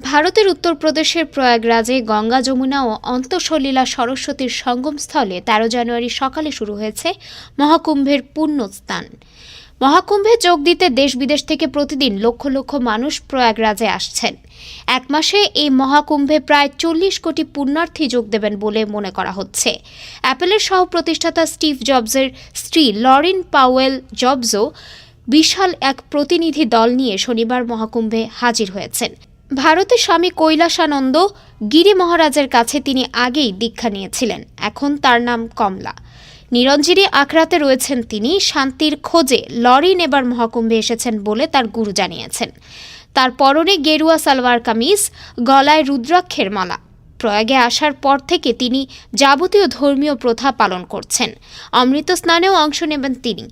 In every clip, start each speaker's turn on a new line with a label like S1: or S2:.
S1: ভারতের উত্তরপ্রদেশের প্রয়াগরাজে গঙ্গা যমুনা ও অন্তঃসলীলা সরস্বতীর সঙ্গমস্থলে তেরো জানুয়ারি সকালে শুরু হয়েছে মহাকুম্ভের পুণ্য স্নান মহাকুম্ভে যোগ দিতে দেশ বিদেশ থেকে প্রতিদিন লক্ষ লক্ষ মানুষ প্রয়াগরাজে আসছেন। এক মাসে এই মহাকুম্ভে প্রায় চল্লিশ কোটি পুণ্যার্থী যোগ দেবেন বলে মনে করা হচ্ছে। অ্যাপেলের সহ প্রতিষ্ঠাতা স্টিভ জবসের স্ত্রী লরিন পাওয়েল জবসও বিশাল এক প্রতিনিধি দল নিয়ে শনিবার মহাকুম্ভে হাজির হয়েছেন। ভারতের স্বামী কৈলাসানন্দ গিরি মহারাজের কাছে তিনি আগেই দীক্ষা নিয়েছিলেন। এখন তার নাম কমলা। নিরঞ্জিনী আখড়াতে রয়েছেন তিনি। শান্তির খোঁজে লরি নেবার মহাকুম্ভে এসেছেন বলে তার গুরু জানিয়েছেন। তার পরনে গেরুয়া সালোয়ার কামিজ, গলায় রুদ্রাক্ষের মালা। প্রয়াগে আসার পর থেকে তিনি যাবতীয় ধর্মীয় প্রথা পালন করছেন। অমৃত স্নানেও অংশ নেবেন তিনি।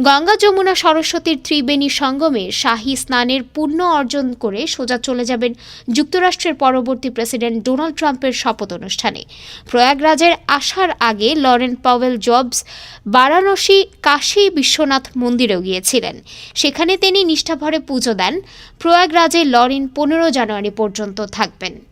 S1: গঙ্গা যমুনা সরস্বতীর ত্রিবেণী সঙ্গমে শাহী স্নানের পুণ্য অর্জন করে সোজা চলে যাবেন যুক্তরাষ্ট্রের পরবর্তী প্রেসিডেন্ট ডোনাল্ড ট্রাম্পের শপথ অনুষ্ঠানে। প্রয়াগরাজের আসার আগে Laurene Powell Jobs Varanasi Kashi Vishwanath মন্দিরেও গিয়েছিলেন। সেখানে তিনি নিষ্ঠাভরে পুজো দেন। প্রয়াগরাজে লরেন পনেরো জানুয়ারি পর্যন্ত থাকবেন।